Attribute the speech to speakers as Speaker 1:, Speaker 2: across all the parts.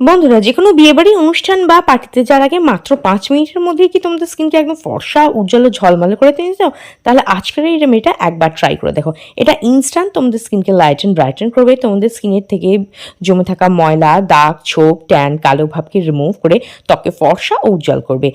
Speaker 1: বন্ধুরা যে কোনো বিয়েবাড়ির অনুষ্ঠান বা পার্টিতে যাওয়ার আগে মাত্র পাঁচ মিনিটের মধ্যেই কি তোমাদের স্কিনকে একদম ফর্সা, উজ্জ্বল ঝলমলে করে দিতে চাও তাহলে আজকের এই রেমেডিটা একবার ট্রাই করে দেখো। এটা ইনস্ট্যান্ট তোমাদের স্কিনকে লাইট অ্যান্ড ব্রাইটেন করবে। তোমাদের স্কিনের থেকে জমে থাকা ময়লা, দাগ, ছোপ ট্যান কালো ভাবকে রিমুভ করে ত্বকে ফর্সা ও উজ্জ্বল করবে।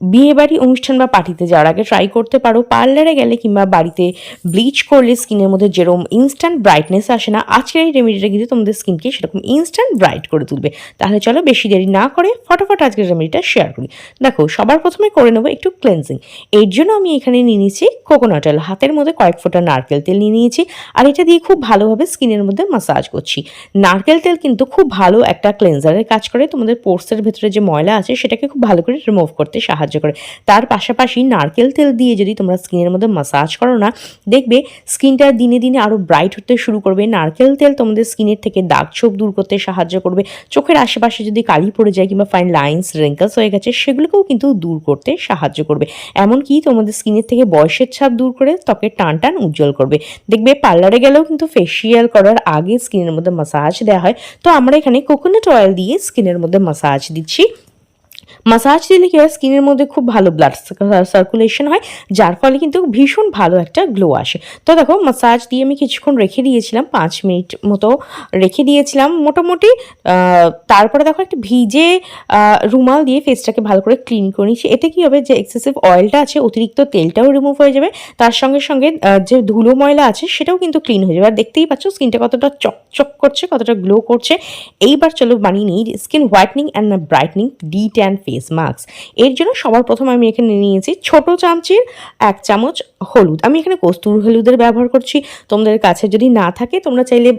Speaker 1: বিয়ে বাড়ি অনুষ্ঠান বা পার্টিতে যাওয়ার আগে ট্রাই করতে পারো। পার্লারে গেলে কিংবা বাড়িতে ব্লিচ করলে স্কিনের মধ্যে যেরকম ইনস্ট্যান্ট ব্রাইটনেস আসে না, আজকের এই রেমেডিটা কিন্তু তোমাদের স্কিনকে সেরকম ইনস্ট্যান্ট ব্রাইট করে তুলবে। তাহলে চলো বেশি দেরি না করে ফটাফট আজকের রেমেডিটা শেয়ার করি। দেখো, সবার প্রথমে করে নেব একটু ক্লেন্সিং এর জন্য আমি এখানে নিয়ে নিয়েছি কোকোনাট অয়েল হাতের মধ্যে কয়েক ফোঁটা নারকেল তেল নিয়ে নিয়েছি আর এটা দিয়ে খুব ভালোভাবে স্কিনের মধ্যে মাসাজ করছি। নারকেল তেল কিন্তু খুব ভালো একটা ক্লেন্সারের কাজ করে। তোমাদের পোর্সের ভেতরে যে ময়লা আছে সেটাকে খুব ভালো করে রিমুভ করতে সাহায্য করে। তার পাশাপাশি নারকেল তেল দিয়ে যদি তোমরা স্কিনের মধ্যে মাসাজ করো না, দেখবে স্কিনটা দিনে দিনে আরও ব্রাইট হতে শুরু করবে। নারকেল তেল তোমাদের স্কিনের থেকে দাগ ছোপ দূর করতে সাহায্য করবে। চোখের আশেপাশে যদি কালি পড়ে যায় কিংবা ফাইন লাইন্স রিঙ্কলস হয়ে গেছে, সেগুলোকেও কিন্তু দূর করতে সাহায্য করবে। এমনকি তোমাদের স্কিনের থেকে বয়সের ছাপ দূর করে ত্বকের টান টান উজ্জ্বল করবে। দেখবে পার্লারে গেলেও কিন্তু ফেসিয়াল করার আগে স্কিনের মধ্যে মাসাজ দেওয়া হয়। তো আমরা এখানে কোকোনাট অয়েল দিয়ে স্কিনের মধ্যে মাসাজ দিচ্ছি। মাসাজ দিলে কি স্কিনের মধ্যে খুব ভালো ব্লাড সার্কুলেশন হয়, যার ফলে কিন্তু ভীষণ ভালো একটা গ্লো আসে। তো দেখো মাসাজ দিয়ে আমি কিছুক্ষণ রেখে দিয়েছিলাম, পাঁচ মিনিট মতো রেখে দিয়েছিলাম। মোটামুটি তারপরে দেখো একটা ভিজে রুমাল দিয়ে ফেসটাকে ভালো করে ক্লিন করে নিচ্ছি এতে কি হবে, যে এক্সেসিভ অয়েলটা আছে, অতিরিক্ত তেলটাও রিমুভ হয়ে যাবে। তার সঙ্গে সঙ্গে যে ধুলো ময়লা আছে, সেটাও কিন্তু ক্লিন হয়ে যাবে। আর দেখতেই পাচ্ছ স্কিনটা কতটা চকচক করছে, কতটা গ্লো করছে। এইবার চলো বানিয়ে নিই skin whitening and brightening de tan face mask এর জন্য সবার প্রথমে আমি এখানে নিয়েছি ছোট চামচের এক চামচ হলুদ। আমি এখানে কস্তুর হলুদের ব্যবহার করছি। তোমাদের কাছে যদি না থাকে, তোমরা চাইলে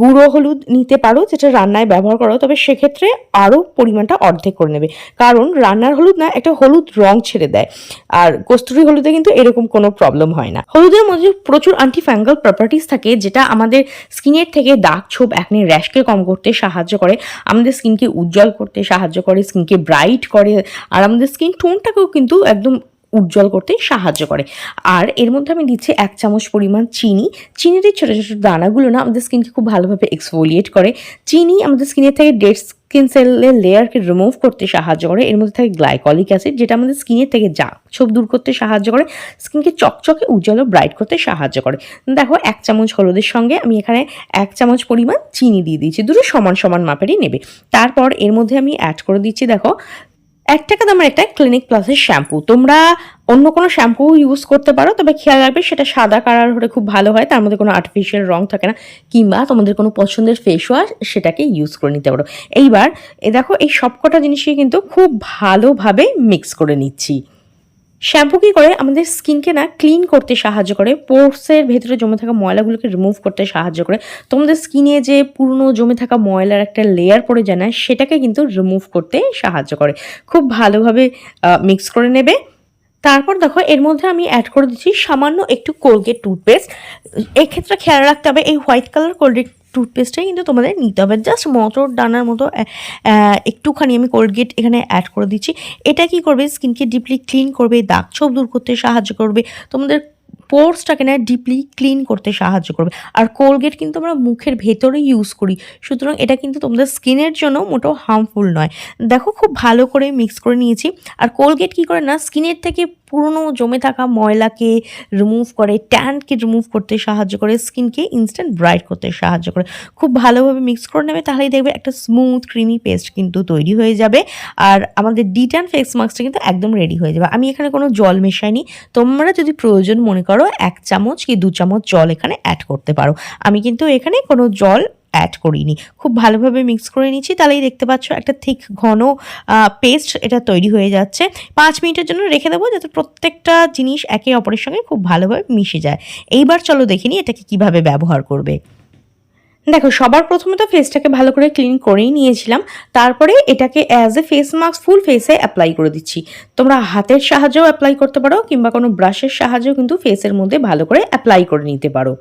Speaker 1: গুঁড়ো হলুদ নিতে পারো, যেটা রান্নায় ব্যবহার করো তবে সেক্ষেত্রে আরও পরিমাণটা অর্ধেক করে নেবে। কারণ রান্নার হলুদ না, একটা হলুদ রং ছেড়ে দেয়। আর কস্তুরি হলুদে কিন্তু এরকম কোনো প্রবলেম হয় না। হলুদের মধ্যে প্রচুর অ্যান্টিফ্যাঙ্গাল প্রপার্টিস থাকে, যেটা আমাদের স্কিনের থেকে দাগ ছোপ একনে র্যাশকে কম করতে সাহায্য করে। আমাদের স্কিনকে উজ্জ্বল করতে সাহায্য করে, স্কিনকে ব্রাইট করে। আর আমাদের স্কিন টোনটাকেও কিন্তু একদম উজ্জ্বল করতে সাহায্য করে। আর এর মধ্যে আমি দিচ্ছি এক চামচ পরিমাণ চিনি। চিনির এই ছোটো ছোটো দানাগুলো না আমাদের স্কিনকে খুব ভালোভাবে এক্সফোলিয়েট করে। চিনি আমাদের স্কিনের থেকে ডেড স্কিন সেলের লেয়ারকে রিমুভ করতে সাহায্য করে। এর মধ্যে থাকে গ্লাইকলিক অ্যাসিড যেটা আমাদের স্কিনের থেকে যা ছোপ দূর করতে সাহায্য করে। স্কিনকে চকচকে, উজ্জ্বল ও ব্রাইট করতে সাহায্য করে। দেখো, এক চামচ হলুদের সঙ্গে আমি এখানে এক চামচ পরিমাণ চিনি দিয়ে দিয়েছি। দুটো সমান সমান মাপেরই নেবে। তারপর এর মধ্যে আমি অ্যাড করে দিচ্ছি, দেখো এক টাকা দামের একটা ক্লিনিক প্লাসের শ্যাম্পু তোমরা অন্য কোনো শ্যাম্পু ইউজ করতে পারো, তবে খেয়াল রাখবে সেটা সাদা কালার হলে খুব ভালো হয়, তার মধ্যে কোনো আর্টিফিশিয়াল রং থাকে না। কিংবা তোমাদের কোনো পছন্দের ফেস ওয়াশ সেটাকে ইউজ করে নিতে পারো। এইবার, এ দেখো এই সবকটা জিনিসকে কিন্তু খুব ভালোভাবে মিক্স করে নিচ্ছি। শ্যাম্পু কী করে? আমাদের স্কিনকে না ক্লিন করতে সাহায্য করে। পোর্সের ভেতরে জমে থাকা ময়লাগুলোকে রিমুভ করতে সাহায্য করে। তোমাদের স্কিনে যে পুরনো জমে থাকা ময়লার একটা লেয়ার পড়ে যায় না, সেটাকে কিন্তু রিমুভ করতে সাহায্য করে। খুব ভালোভাবে মিক্স করে নেবে। তারপর দেখো, এর মধ্যে আমি অ্যাড করে দিচ্ছি সামান্য একটু কোলগেট টুথপেস্ট এক্ষেত্রে খেয়াল রাখতে হবে, এই হোয়াইট কালার কোলগেট টুথপেস্টটাই কিন্তু তোমাদের নিতে হবে। জাস্ট মটর ডানার মতো একটুখানি আমি কোলগেট এখানে অ্যাড করে দিচ্ছি। এটা কি করবে? স্কিনকে ডিপলি ক্লিন করবে, দাগ ছোপ দূর করতে সাহায্য করবে। তোমাদের পোর্সটাকে না ডিপলি ক্লিন করতে সাহায্য করবে। আর কোলগেট কিন্তু আমরা মুখের ভেতরে ইউজ করি। সুতরাং এটা কিন্তু তোমাদের স্কিনের জন্য মোটেও হার্মফুল নয়। দেখো খুব ভালো করে মিক্স করে নিয়েছি। আর কোলগেট কি করে না, স্কিনের থেকে পুরনো জমে থাকা ময়লাকে রিমুভ করে ট্যানকে রিমুভ করতে সাহায্য করে স্কিনকে ইনস্ট্যান্ট ব্রাইট করতে সাহায্য করে। খুব ভালোভাবে মিক্স করে নেবে, তাহলেই দেখবে একটা স্মুথ ক্রিমি পেস্ট কিন্তু তৈরি হয়ে যাবে। আর আমাদের ডিটান ফেস মাস্কটা কিন্তু একদম রেডি হয়ে যাবে। আমি এখানে কোনো জল মেশাইনি। তোমরা যদি প্রয়োজন মনে করো, এক চামচ কি দু চামচ জল এখানে অ্যাড করতে পারো। আমি কিন্তু এখানে কোনো জল অ্যাড করিনি। খুব ভালোভাবে মিক্স করে নিচ্ছি। তাহলেই দেখতে পাচ্ছ একটা ঠিক ঘন পেস্ট এটা তৈরি হয়ে যাচ্ছে। পাঁচ মিনিটের জন্য রেখে দেবো যাতে প্রত্যেকটা জিনিস একে অপরের সঙ্গে খুব ভালোভাবে মিশে যায়। এইবার চলো দেখে নিই এটাকে কীভাবে ব্যবহার করবে। দেখো, সবার প্রথমে তো ফেসটাকে ভালো করে ক্লিন করেই নিয়েছিলাম। তারপরে এটাকে as a face mask full ফেসে অ্যাপ্লাই করে দিচ্ছি। তোমরা হাতের সাহায্যেও অ্যাপ্লাই করতে পারো কিংবা কোনো ব্রাশের সাহায্যেও কিন্তু ফেসের মধ্যে ভালো করে অ্যাপ্লাই করে নিতে পারো।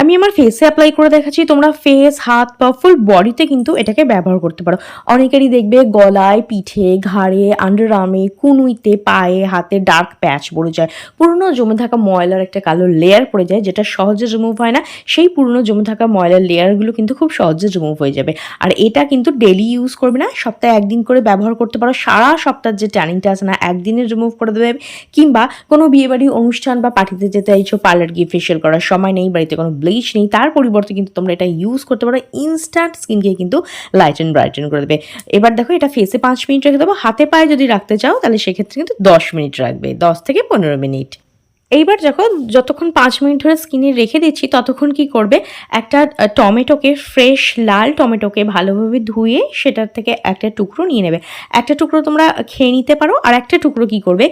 Speaker 1: আমি আমার ফেসে অ্যাপ্লাই করে দেখাচ্ছি, তোমরা ফেস হাত পা ফুল বডিতে কিন্তু এটাকে ব্যবহার করতে পারো। অনেকেরই দেখবে গলায় পিঠে, ঘাড়ে আন্ডার আর্মে কুনুইতে, পায়ে, হাতে ডার্ক প্যাচ পড়ে যায়। পুরনো জমে থাকা ময়লার একটা কালো লেয়ার পড়ে যায়, যেটা সহজে রিমুভ হয় না। সেই পুরনো জমে থাকা ময়লার লেয়ারগুলো কিন্তু খুব সহজে রিমুভ হয়ে যাবে। আর এটা কিন্তু ডেলি ইউজ করবে না, সপ্তাহে একদিন করে ব্যবহার করতে পারো। সারা সপ্তাহের যে ট্যানিংটা আছে না, একদিনে রিমুভ করে দেবে। কিংবা কোনো বিয়েবাড়ি অনুষ্ঠান বা পার্টিতে যেতে চাইছো পার্লার গিয়ে ফেশিয়াল করার সময় নেই, বাড়িতে কোনো ব্লিচ নেই, তার পরিবর্তে কিন্তু তোমরা এটা ইউজ করতে পারো ইনস্ট্যান্ট স্কিনকে কিন্তু লাইট অ্যান্ড ব্রাইটেন করে দেবে। এবার দেখো এটা ফেসে পাঁচ মিনিট রেখে দেবো, হাতে পায়ে যদি রাখতে চাও তাহলে সেক্ষেত্রে কিন্তু দশ মিনিট রাখবে, দশ থেকে পনেরো মিনিট এইবার যখন যতক্ষণ পাঁচ মিনিট ধরে স্কিনে রেখে দিচ্ছি, ততক্ষণ কি করবে? একটা টমেটোকে, ফ্রেশ লাল টমেটোকে ভালোভাবে ধুয়ে সেটার থেকে একটা টুকরো নিয়ে নেবে। একটা টুকরো তোমরা খেয়ে নিতে পারো, আর একটা টুকরো কি করবে?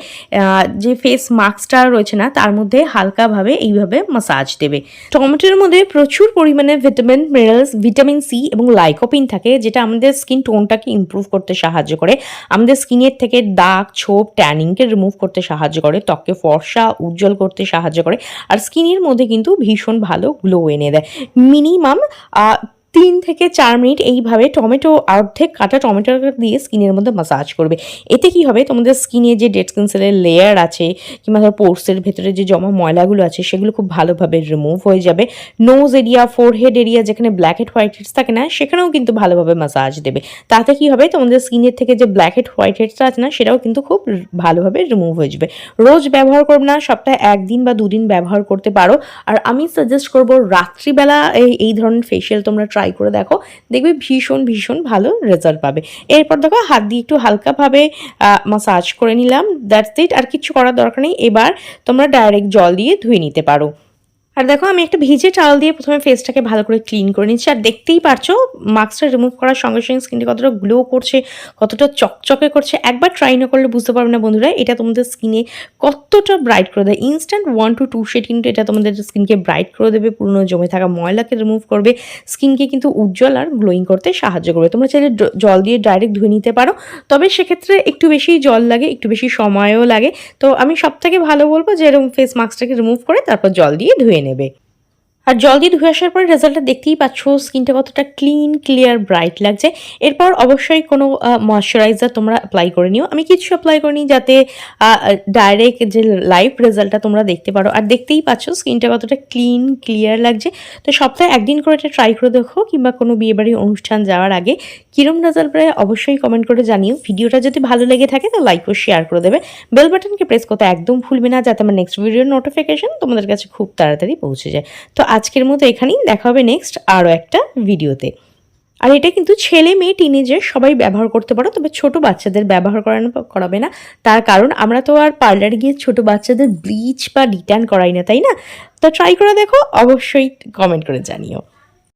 Speaker 1: যে ফেস মাস্কটা রয়েছে না, তার মধ্যে হালকাভাবে এইভাবে মাসাজ দেবে। টমেটোর মধ্যে প্রচুর পরিমাণে ভিটামিন মিনারেলস ভিটামিন সি এবং লাইকোপিন থাকে, যেটা আমাদের স্কিন টোনটাকে ইমপ্রুভ করতে সাহায্য করে। আমাদের স্কিনের থেকে দাগ, ছোপ ট্যানিংকে রিমুভ করতে সাহায্য করে, ত্বককে ফর্সা, উজ্জ্বল করতে সাহায্য করে। আর স্কিনের মধ্যে কিন্তু ভীষণ ভালো গ্লো এনে দেয়। মিনিমাম তিন থেকে চার মিনিট এইভাবে টমেটো অর্ধেক কাটা টমেটো দিয়ে স্কিনের মধ্যে মাসাজ করবে। এতে কি হবে? তোমাদের স্কিনে যে ডেড স্কিন সেলের লেয়ার আছে কিংবা ধর পোর্সের ভেতরে যে জমা ময়লাগুলো আছে, সেগুলো খুব ভালোভাবে রিমুভ হয়ে যাবে। নোজ এরিয়া ফোরহেড এরিয়া যেখানে ব্ল্যাক হেড হোয়াইট হেডস থাকে না, সেখানেও কিন্তু ভালোভাবে মাসাজ দেবে। তাতে কি হবে? তোমাদের স্কিনের থেকে যে ব্ল্যাক হেড হোয়াইট হেডসটা আছে না, সেটাও কিন্তু খুব ভালোভাবে রিমুভ হয়ে যাবে। রোজ ব্যবহার করবে না, সপ্তাহে একদিন বা দুদিন ব্যবহার করতে পারো। আর আমি সাজেস্ট করব রাত্রিবেলা এই এই ধরনের ফেশিয়াল তোমরা ট্রাই করে দেখো, দেখবে ভীষণ ভীষণ ভালো রেজাল্ট পাবে। এরপর দেখো হাত দিয়ে একটু হালকাভাবে মাসাজ করে নিলাম। দ্যাটস ইট আর কিছু করার দরকার নেই। এবার তোমরা ডাইরেক্ট জল দিয়ে ধুয়ে নিতে পারো। আর দেখো, আমি একটা ভিজে টাওয়াল দিয়ে প্রথমে ফেসটাকে ভালো করে ক্লিন করে নিচ্ছি। আর দেখতেই পারছ মাস্কটা রিমুভ করার সঙ্গে সঙ্গে স্কিনটা কতটা গ্লো করছে, কতটা চকচকে করছে। একবার ট্রাই না করলে বুঝতে পারবে না বন্ধুরা, এটা তোমাদের স্কিনে কতটা ব্রাইট করে দেয়। Instant one to two shade কিন্তু এটা তোমাদের স্কিনকে ব্রাইট করে দেবে, পুরনো জমে থাকা ময়লাকে রিমুভ করবে। স্কিনকে কিন্তু উজ্জ্বল আর গ্লোয়িং করতে সাহায্য করবে। তোমরা চাইলে জল দিয়ে ডাইরেক্ট ধুয়ে নিতে পারো। তবে সেক্ষেত্রে একটু বেশি জল লাগে, একটু বেশি সময়ও লাগে। তো আমি সবথেকে ভালো বলব যে এরকম ফেস মাস্কটাকে রিমুভ করে তারপর জল দিয়ে ধুয়ে নেবে। আর জল দিয়ে ধুয়ে আসার পরে রেজাল্টটা দেখতেই পাচ্ছ স্কিনটা কতটা ক্লিন ক্লিয়ার ব্রাইট লাগছে। এরপর অবশ্যই কোনো ময়শ্চারাইজার তোমরা অ্যাপ্লাই করে নিও। আমি কিছু অ্যাপ্লাই করে নিই যাতে ডাইরেক্ট যে লাইভ রেজাল্টটা তোমরা দেখতে পারো। আর দেখতেই পাচ্ছ স্কিনটা কতটা ক্লিন ক্লিয়ার লাগছে। তো সপ্তাহে একদিন করে এটা ট্রাই করে দেখো, কিংবা কোনো বিয়েবাড়ির অনুষ্ঠান যাওয়ার আগে। কিরম রেজাল্ট প্রায় অবশ্যই কমেন্ট করে জানিও। ভিডিওটা যদি ভালো লেগে থাকে, তো লাইক ও শেয়ার করে দেবে। বেল বাটনকে প্রেস করতে একদম ভুলবে না, যাতে আমার নেক্সট ভিডিওর নোটিফিকেশন তোমাদের কাছে খুব তাড়াতাড়ি পৌঁছে যায়। তো আজকের মতো এখানেই দেখা হবে নেক্সট আরও একটা ভিডিওতে। আর এটা কিন্তু ছেলে মেয়ে টিনেজার সবাই ব্যবহার করতে পারো, তবে ছোট বাচ্চাদের ব্যবহার করানো করাবে না। তার কারণ আমরা তো আর পার্লারে গিয়ে ছোট বাচ্চাদের ব্লিচ বা রিটার্ন করাই না, তাই না? তো ট্রাই করে দেখো, অবশ্যই কমেন্ট করে জানিও।